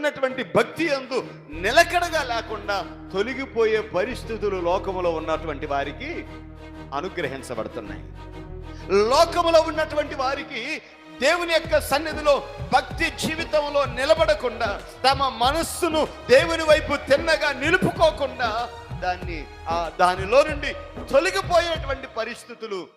ఉన్నటువంటి భక్తి అందు నిలకడగా లేకుండా తొలగిపోయే పరిస్థితులు లోకములో ఉన్నటువంటి వారికి అనుగ్రహించబడుతున్నాయి. లోకములో ఉన్నటువంటి వారికి దేవుని యొక్క సన్నిధిలో భక్తి జీవితంలో నిలబడకుండా తమ మనస్సును దేవుని వైపు తిన్నగా నిలుపుకోకుండా దాన్ని ఆ దానిలో నుండి తొలగిపోయేటువంటి పరిస్థితులు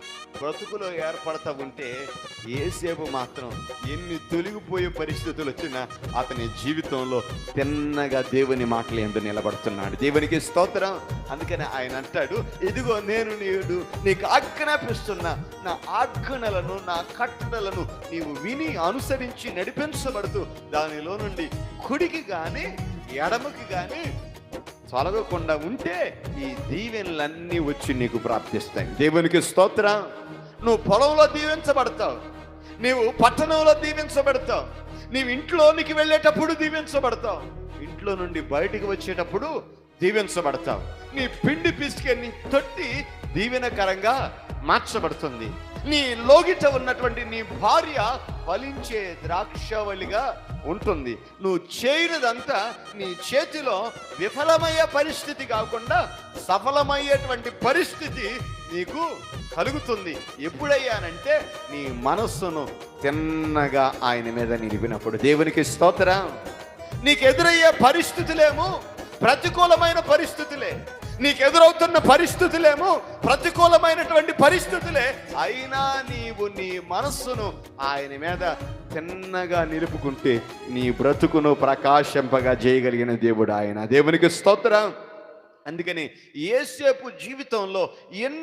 బ్రతుకులో ఏర్పడతా ఉంటే ఏసేపు మాత్రం ఎన్ని తొలగిపోయే పరిస్థితులు వచ్చినా అతని జీవితంలో తిన్నగా దేవుని మాటలు ఎందు నిలబడుతున్నాడు. దేవునికి స్తోత్రం. అందుకని ఆయన అంటాడు ఇదిగో నేను నేడు నీకు ఆజ్ఞాపిస్తున్నా నా ఆజ్ఞలను నా కట్టడలను నీవు విని అనుసరించి నడిపించబడుతూ దానిలో నుండి కుడికి కానీ ఎడమకి కానీ తొలగకుండా ఉంటే ఈ దీవెనలన్నీ వచ్చి నీకు ప్రాప్తిస్తాయి. దేవునికి స్తోత్ర. నువ్వు పొలంలో దీవించబడతావు. నీవు పట్టణంలో దీవించబడతావు. నీవు ఇంట్లోనికి వెళ్ళేటప్పుడు దీవించబడతావు. ఇంట్లో నుండి బయటికి వచ్చేటప్పుడు దీవించబడతావు. నీ పిండి పిసికెన్ని తొట్టి దీవెనకరంగా మార్చబడుతుంది. నీ లోగిట ఉన్నటువంటి నీ భార్య ఫలించే ద్రాక్షవలిగా ఉంటుంది. నువ్వు చేయనిదంతా నీ చేతిలో విఫలమయ్యే పరిస్థితి కాకుండా సఫలమయ్యేటువంటి పరిస్థితి నీకు కలుగుతుంది. ఎప్పుడయ్యానంటే నీ మనస్సును తిన్నగా ఆయన మీద నిలిపినప్పుడు. దేవునికి స్తోత్రం. నీకు ఎదురయ్యే పరిస్థితులేమో ప్రతికూలమైన పరిస్థితులే. నీకు ఎదురవుతున్న పరిస్థితులేమో ప్రతికూలమైనటువంటి పరిస్థితులే. అయినా నీవు నీ మనస్సును ఆయన మీద తిన్నగా నిలుపుకుంటే నీ బ్రతుకును ప్రకాశింపగా చేయగలిగిన దేవుడు ఆయన. దేవునికి స్తోత్రం. అందుకని ఏసేపు జీవితంలో ఎన్నో